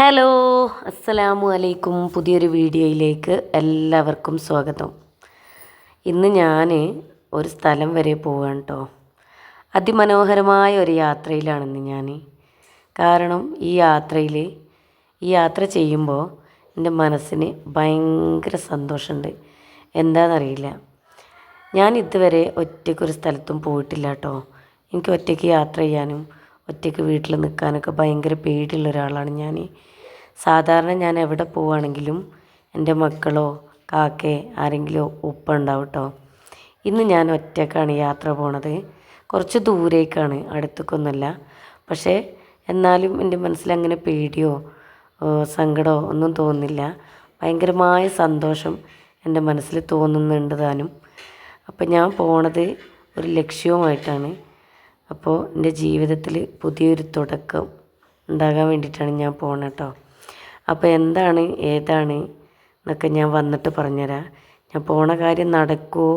Hello അസ്സലാമു അലൈക്കും. പുതിയൊരു വീഡിയോയിലേക്ക് എല്ലാവർക്കും സ്വാഗതം. ഇന്ന് ഞാൻ ഒരു സ്ഥലം വരെ പോവാണ് കേട്ടോ അതിമനോഹരമായ ഒരു യാത്രയിലാണെന്ന് ഞാൻ കാരണം ഈ യാത്രയിൽ ഈ യാത്ര ചെയ്യുമ്പോൾ എന്റെ മനസ്സിന് ഭയങ്കര സന്തോഷമുണ്ട്. എന്താണെന്നറിയില്ല ഞാൻ ഇതുവരെ ഒറ്റയ്ക്കൊരു സ്ഥലത്തും പോയിട്ടില്ല കേട്ടോ എനിക്ക് ഒറ്റയ്ക്ക് യാത്ര ചെയ്യാനും ഒറ്റയ്ക്ക് വീട്ടിൽ നിൽക്കാനൊക്കെ ഭയങ്കര പേടിയുള്ള ഒരാളാണ് ഞാൻ. സാധാരണ ഞാൻ എവിടെ പോവുകയാണെങ്കിലും എന്റെ മക്കളോ കാക്കേ ആരെങ്കിലും ഒപ്പം ഉണ്ടാവും കേട്ടോ. ഇന്ന് ഞാൻ ഒറ്റക്കാണ് യാത്ര പോണത്. കുറച്ച് ദൂരേക്കാണ് അടുത്തേക്കൊന്നുമല്ല. പക്ഷേ എന്നാലും എന്റെ മനസ്സിൽ അങ്ങനെ പേടിയോ സങ്കടമോ ഒന്നും തോന്നുന്നില്ല. ഭയങ്കരമായ സന്തോഷം എന്റെ മനസ്സിൽ തോന്നുന്നുണ്ട് താനും. അപ്പം ഞാൻ പോണത് ഒരു ലക്ഷ്യവുമായിട്ടാണ്. അപ്പോൾ എന്റെ ജീവിതത്തിൽ പുതിയൊരു തുടക്കം ഉണ്ടാകാൻ വേണ്ടിയിട്ടാണ് ഞാൻ പോണത് കേട്ടോ അപ്പോൾ എന്താണ് ഏതാണ് എന്നൊക്കെ ഞാൻ വന്നിട്ട് പറഞ്ഞുതരാം. ഞാൻ പോണ കാര്യം നടക്കുമോ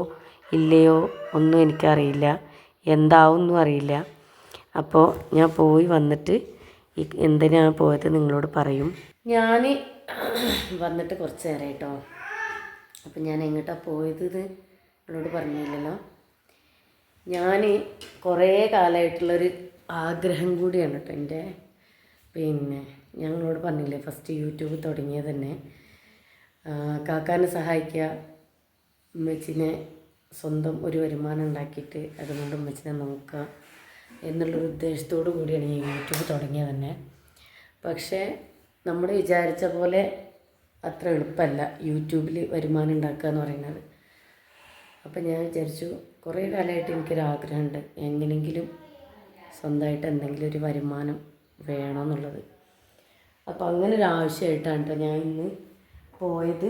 ഇല്ലയോ ഒന്നും എനിക്കറിയില്ല. എന്താവുമെന്നും അറിയില്ല. അപ്പോൾ ഞാൻ പോയി വന്നിട്ട് ഈ എന്തിനാണ് പോയത് നിങ്ങളോട് പറയും. ഞാൻ വന്നിട്ട് കുറച്ച് നേരം കേട്ടോ അപ്പം ഞാൻ എങ്ങോട്ടാണ് പോയത് നിങ്ങളോട് പറഞ്ഞില്ലല്ലോ. ഞാൻ കുറേ കാലമായിട്ടുള്ളൊരു ആഗ്രഹം കൂടിയാണ് കേട്ടോ എന്റെ. പിന്നെ ഞങ്ങളോട് പറഞ്ഞില്ലേ ഫസ്റ്റ് യൂട്യൂബ് തുടങ്ങിയത് തന്നെ. കാക്കാനെ സഹായിക്കുക ഉമ്മച്ചിനെ സ്വന്തം ഒരു വരുമാനം ഉണ്ടാക്കിയിട്ട് അതുകൊണ്ട് ഉമ്മച്ചിനെ നോക്കുക എന്നുള്ളൊരു ഉദ്ദേശത്തോടു കൂടിയാണ് ഞാൻ യൂട്യൂബ് തുടങ്ങിയത് തന്നെ. പക്ഷേ നമ്മൾ വിചാരിച്ച പോലെ അത്ര എളുപ്പമല്ല യൂട്യൂബിൽ വരുമാനം ഉണ്ടാക്കുക എന്ന് പറയുന്നത്. അപ്പം ഞാൻ വിചാരിച്ചു കുറേ കാലമായിട്ട് എനിക്കൊരാഗ്രഹമുണ്ട്. എങ്ങനെയെങ്കിലും സ്വന്തമായിട്ട് എന്തെങ്കിലും ഒരു വരുമാനം വേണമെന്നുള്ളത്. അപ്പോൾ അങ്ങനെ ഒരു ആവശ്യമായിട്ടാണ് കേട്ടോ ഞാൻ ഇന്ന് പോയത്.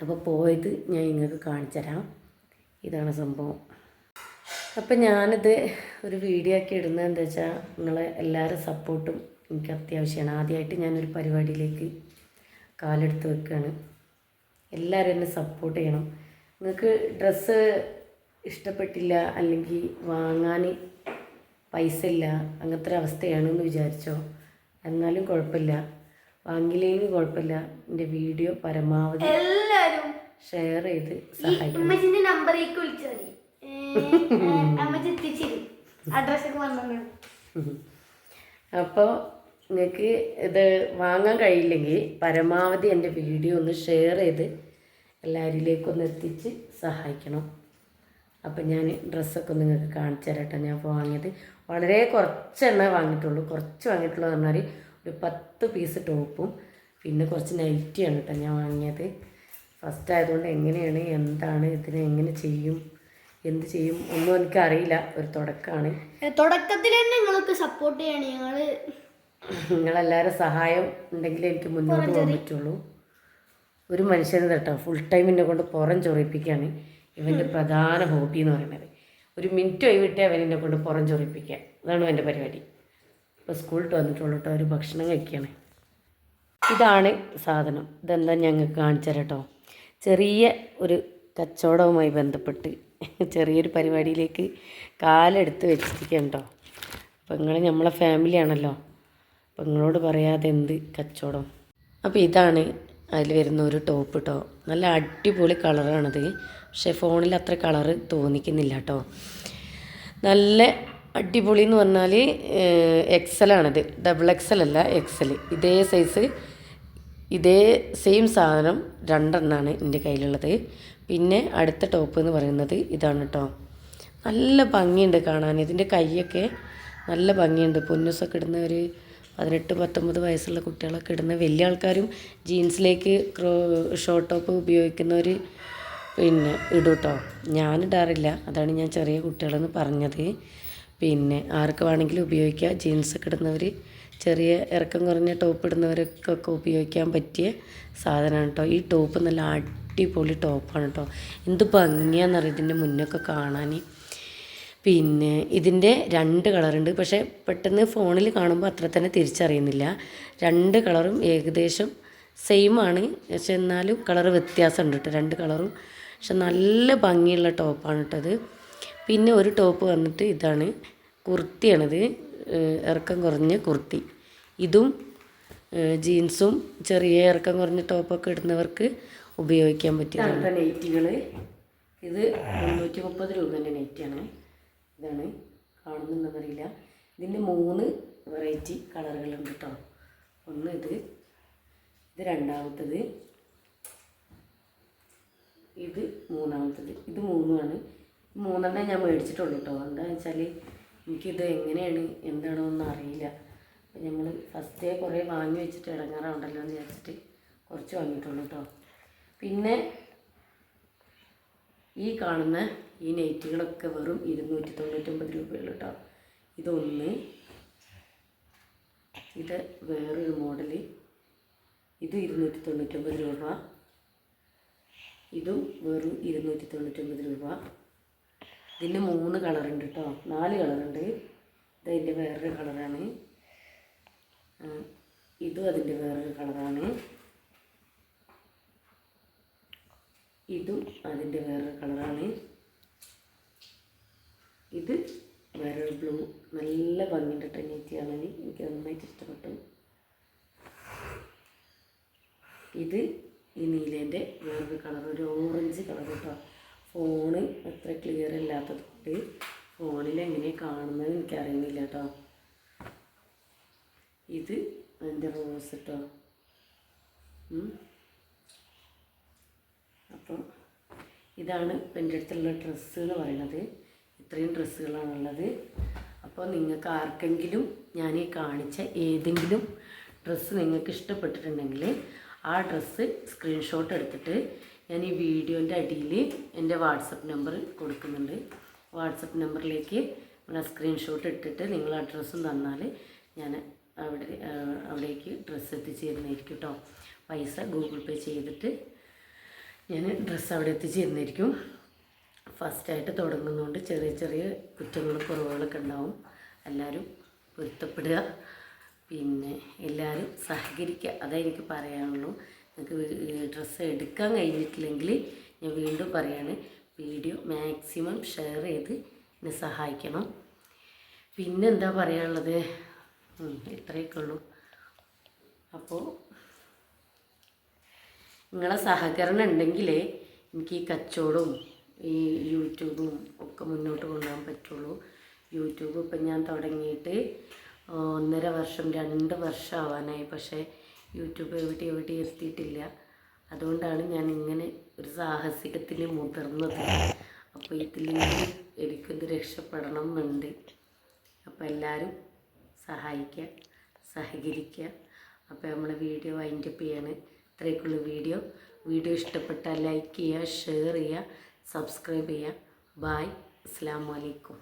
അപ്പോൾ പോയത് ഞാൻ നിങ്ങൾക്ക് കാണിച്ചു തരാം ഇതാണ് സംഭവം. അപ്പം ഞാനിത് ഒരു വീഡിയോ ആക്കി ഇടുന്നത് എന്താ വെച്ചാൽ നിങ്ങളെ എല്ലാവരും സപ്പോർട്ടും എനിക്ക് അത്യാവശ്യമാണ്. ആദ്യമായിട്ട് ഞാനൊരു പരിപാടിയിലേക്ക് കാലെടുത്ത് വെക്കുകയാണ് എല്ലാവരും എന്നെ സപ്പോർട്ട് ചെയ്യണം. നിങ്ങൾക്ക് ഡ്രസ്സ് ഇഷ്ടപ്പെട്ടില്ല അല്ലെങ്കിൽ വാങ്ങാൻ പൈസ ഇല്ല അങ്ങനത്തെ ഒരു അവസ്ഥയാണെന്ന് വിചാരിച്ചോ? എന്നാലും കുഴപ്പമില്ല. വാങ്ങിയില്ലെങ്കിൽ കുഴപ്പമില്ല. എന്റെ വീഡിയോ പരമാവധി എല്ലാവരും ഷെയർ ചെയ്ത് നമ്പറേക്ക് വിളിച്ചാൽ അപ്പോൾ നിങ്ങൾക്ക് ഇത് വാങ്ങാൻ കഴിയില്ലെങ്കിൽ പരമാവധി എന്റെ വീഡിയോ ഒന്ന് ഷെയർ ചെയ്ത് എല്ലാവരിലേക്കൊന്ന് എത്തിച്ച് സഹായിക്കണം. അപ്പം ഞാൻ ഡ്രസ്സൊക്കെ നിങ്ങൾക്ക് കാണിച്ചു തരാട്ടോ. ഞാൻ ഇപ്പോൾ വാങ്ങിയത് വളരെ കുറച്ചെണ്ണ വാങ്ങിയിട്ടുള്ളൂ. കുറച്ച് വാങ്ങിയിട്ടുള്ളൂ എന്ന് പറഞ്ഞാൽ ഒരു പത്ത് പീസ് ടോപ്പും പിന്നെ കുറച്ച് നൈറ്റിയാണ് കേട്ടോ ഞാൻ വാങ്ങിയത്. ഫസ്റ്റ് ആയതുകൊണ്ട് എങ്ങനെയാണ് എന്താണ് ഇതിനെ എങ്ങനെ ചെയ്യും എന്ത് ചെയ്യും ഒന്നും എനിക്കറിയില്ല. ഒരു തുടക്കമാണ് തുടക്കത്തിൽ തന്നെ നിങ്ങൾക്ക് സപ്പോർട്ട് ചെയ്യണം. ഞങ്ങൾ നിങ്ങളെല്ലാവരും സഹായം ഉണ്ടെങ്കിൽ എനിക്ക് മുന്നോട്ട് പോകാൻ പറ്റുള്ളൂ. ഒരു മനുഷ്യനെ കേട്ടോ ഫുൾ ടൈം എന്നെ കൊണ്ട് പുറം ചൊറിപ്പിക്കുകയാണ് ഇവന്റെ പ്രധാന ഹോബി എന്ന് പറയുന്നത് ഒരു മിനിറ്റ് ഒഴിവിട്ടേ അവൻ എന്നെ കൊണ്ട് പുറം ചൊറിപ്പിക്കുക അതാണ് എന്റെ പരിപാടി. ഇപ്പോൾ സ്കൂളിൽ വന്നിട്ടുള്ളൂ കേട്ടോ. ഒരു ഭക്ഷണം കഴിക്കുകയാണ് ഇതാണ് സാധനം. ഇതെന്താ ഞങ്ങൾക്ക് കാണിച്ചു കേട്ടോ. ചെറിയ ഒരു കച്ചവടവുമായി ബന്ധപ്പെട്ട് ചെറിയൊരു പരിപാടിയിലേക്ക് കാലെടുത്ത് വെച്ചിരിക്കുകയാണ് കേട്ടോ. അപ്പോൾ നിങ്ങൾ നമ്മളെ ഫാമിലിയാണല്ലോ അപ്പോൾ നിങ്ങളോട് പറയാതെ എന്ത് കച്ചവടം? അപ്പോൾ ഇതാണ് അതിൽ വരുന്ന ഒരു ടോപ്പ് കേട്ടോ നല്ല അടിപൊളി കളറാണത്. പക്ഷേ ഫോണിൽ അത്ര കളറ് തോന്നിക്കുന്നില്ല കേട്ടോ നല്ല അടിപൊളി എന്ന് പറഞ്ഞാൽ എക്സലാണിത് ഡബിൾ എക്സൽ അല്ല എക്സൽ ഇതേ സൈസ് ഇതേ സെയിം സാധനം രണ്ടെണ്ണമാണ് എന്റെ കയ്യിലുള്ളത്. പിന്നെ അടുത്ത ടോപ്പ് എന്ന് പറയുന്നത് ഇതാണ് കേട്ടോ നല്ല ഭംഗിയുണ്ട് കാണാൻ. ഇതിന്റെ കൈയൊക്കെ നല്ല ഭംഗിയുണ്ട്. പൊന്നൂസൊക്കെ ഇടുന്ന ഒരു പതിനെട്ട് പത്തൊമ്പത് വയസ്സുള്ള കുട്ടികളൊക്കെ ഇടുന്ന വലിയ ആൾക്കാരും ജീൻസിലേക്ക് ക്രോ ഷോർട്ട് ടോപ്പ് ഉപയോഗിക്കുന്നവർ പിന്നെ ഇടും കേട്ടോ ഞാനിടാറില്ല അതാണ് ഞാൻ ചെറിയ കുട്ടികളെന്ന് പറഞ്ഞത്. പിന്നെ ആർക്ക് വേണമെങ്കിലും ഉപയോഗിക്കാം. ജീൻസൊക്കെ ഇടുന്നവർ ചെറിയ ഇറക്കം കുറഞ്ഞ ടോപ്പ് ഇടുന്നവർക്കൊക്കെ ഉപയോഗിക്കാൻ പറ്റിയ സാധനമാണ് കേട്ടോ ഈ ടോപ്പ് നല്ല അടിപൊളി ടോപ്പാണ് കേട്ടോ എന്ത് ഭംഗിയാണെന്നറിയാം ഇതിന്റെ മുന്നൊക്കെ കാണാൻ പിന്നെ ഇതിന്റെ രണ്ട് കളറുണ്ട്. പക്ഷേ പെട്ടെന്ന് ഫോണിൽ കാണുമ്പോൾ അത്ര തന്നെ തിരിച്ചറിയുന്നില്ല. രണ്ട് കളറും ഏകദേശം സെയിം ആണ്. പക്ഷെ എന്നാലും കളർ വ്യത്യാസമുണ്ട് കേട്ടോ. രണ്ട് കളറും. പക്ഷെ നല്ല ഭംഗിയുള്ള ടോപ്പാണ് കേട്ടത് പിന്നെ ഒരു ടോപ്പ് വന്നിട്ട് ഇതാണ്. കുർത്തിയാണിത്. ഇറക്കം കുറഞ്ഞ കുർത്തി. ഇതും ജീൻസും ചെറിയ ഇറക്കം കുറഞ്ഞ ടോപ്പൊക്കെ ഇടുന്നവർക്ക് ഉപയോഗിക്കാൻ പറ്റിയതാണ്. നൈറ്റികൾ ഇത് മുന്നൂറ്റി മുപ്പത് രൂപേന്റെ നൈറ്റിയാണ് ഇതാണ്. കാണുന്നുണ്ടെന്നറിയില്ല. ഇതിന്റെ മൂന്ന് വെറൈറ്റി കളറുകളുണ്ട് കേട്ടോ ഒന്ന് ഇത് ഇത് രണ്ടാമത്തത് ഇത് മൂന്നാമത്തത്. ഇത് മൂന്നുമാണ്. മൂന്നെണ്ണം ഞാൻ മേടിച്ചിട്ടുള്ളൂ കേട്ടോ എന്താണെന്ന് വെച്ചാൽ എനിക്കിത് എങ്ങനെയാണ് എന്താണോ ഒന്നും അറിയില്ല. അപ്പം നമ്മൾ ഫസ്റ്റേ കുറേ വാങ്ങി വെച്ചിട്ട് ഇടങ്ങാറുണ്ടല്ലോ എന്ന് വിചാരിച്ചിട്ട് കുറച്ച് വാങ്ങിയിട്ടുള്ളൂ കേട്ടോ പിന്നെ ഈ കാണുന്ന ഈ നെറ്റുകളൊക്കെ വെറും ഇരുന്നൂറ്റി തൊണ്ണൂറ്റൊമ്പത് രൂപയുള്ളൂ കേട്ടോ ഇതൊന്ന് ഇത് വേറൊരു മോഡൽ ഇത് ഇരുന്നൂറ്റി തൊണ്ണൂറ്റൊമ്പത് രൂപ. ഇതും വെറും ഇരുന്നൂറ്റി തൊണ്ണൂറ്റൊമ്പത് രൂപ. ഇതിന് മൂന്ന് കളറുണ്ട് കേട്ടോ നാല് കളറുണ്ട്. ഇതതിന്റെ വേറൊരു കളറാണ്. ഇതും അതിന്റെ വേറൊരു കളറാണ്. ഇതും അതിന്റെ വേറൊരു കളറാണ്. ഇത് വേറൊരു ബ്ലൂ. നല്ല ഭംഗിന്റെ കേട്ടോ നെറ്റിയാണ് എനിക്ക് നന്നായിട്ട് ഇഷ്ടപ്പെട്ടു. ഇത് ഈ നീലേന്റെ വേറൊരു കളർ ഒരു ഓറഞ്ച് കളർ കേട്ടോ. ഫോണ് അത്ര ക്ലിയർ അല്ലാത്തത് കൊണ്ട് ഫോണിൽ എങ്ങനെ കാണുന്നത് എനിക്കറിയുന്നില്ല കേട്ടോ. ഇത് അതിന്റെ റോസ് കേട്ടോ ഉം. അപ്പം ഇതാണ് എന്റെ അടുത്തുള്ള ഡ്രസ്സ് എന്ന് പറയുന്നത് ഇത്രയും ഡ്രസ്സുകളാണുള്ളത്. അപ്പോൾ നിങ്ങൾക്ക് ആർക്കെങ്കിലും ഞാൻ ഈ കാണിച്ച ഏതെങ്കിലും ഡ്രസ്സ് നിങ്ങൾക്ക് ഇഷ്ടപ്പെട്ടിട്ടുണ്ടെങ്കിൽ ആ ഡ്രസ്സ് സ്ക്രീൻഷോട്ട് എടുത്തിട്ട് ഞാൻ ഈ വീഡിയോന്റെ അടിയിൽ എന്റെ വാട്സപ്പ് നമ്പർ കൊടുക്കുന്നുണ്ട്. വാട്സപ്പ് നമ്പറിലേക്ക് നിങ്ങൾ സ്ക്രീൻഷോട്ട് ഇട്ടിട്ട് നിങ്ങൾ അഡ്രസ്സും തന്നാൽ ഞാൻ അവിടെ ആ, അവിടേക്ക് ഡ്രസ്സ് എത്തിച്ചു തരുന്നതായിരിക്കും കേട്ടോ. പൈസ ഗൂഗിൾ പേ ചെയ്തിട്ട് ഞാൻ ഡ്രസ്സ് അവിടെ എത്തിച്ചിരുന്നിരിക്കും ഫസ്റ്റായിട്ട് തുടങ്ങുന്നതുകൊണ്ട് ചെറിയ ചെറിയ കുറ്റങ്ങളും കുറവുകളൊക്കെ ഉണ്ടാവും. എല്ലാവരും പൊരുത്തപ്പെടുക. പിന്നെ എല്ലാവരും സഹകരിക്കുക. അതേ എനിക്ക് പറയാനുള്ളൂ. നിങ്ങൾക്ക് ഡ്രസ്സ് എടുക്കാൻ കഴിഞ്ഞിട്ടില്ലെങ്കിൽ ഞാൻ വീണ്ടും പറയാണ് വീഡിയോ മാക്സിമം ഷെയർ ചെയ്ത് എന്നെ സഹായിക്കണം. പിന്നെന്താ പറയാനുള്ളത്? ഇത്രയൊക്കെ ഉള്ളൂ. അപ്പോൾ നിങ്ങളെ സഹകരണം ഉണ്ടെങ്കിലേ എനിക്ക് ഈ കച്ചവടവും ഈ യൂട്യൂബും ഒക്കെ മുന്നോട്ട് കൊണ്ടുപോകാൻ പറ്റുള്ളൂ. യൂട്യൂബ് ഇപ്പം ഞാൻ തുടങ്ങിയിട്ട് ഒന്നര വർഷം രണ്ട് വർഷം ആവാനായി പക്ഷേ യൂട്യൂബ് എവിടെ എവിടെ എത്തിയിട്ടില്ല. അതുകൊണ്ടാണ് ഞാൻ ഇങ്ങനെ ഒരു സാഹസികത്തിൽ മുതിർന്നത്. അപ്പോൾ ഇതിൽ എനിക്കൊന്ന് രക്ഷപ്പെടണം എന്നുണ്ട് അപ്പോൾ എല്ലാവരും സഹായിക്കുക സഹകരിക്കുക. അപ്പോൾ നമ്മളെ വീഡിയോ വൈൻഡപ്പ് ചെയ്യാണ്. ഇത്രയൊക്കെയുള്ള വീഡിയോ. വീഡിയോ ഇഷ്ടപ്പെട്ടാൽ ലൈക്ക് ചെയ്യുക ഷെയർ ചെയ്യുക സബ്സ്ക്രൈബ് ചെയ്യുക. ബായ്. അസ്സാം വലൈക്കും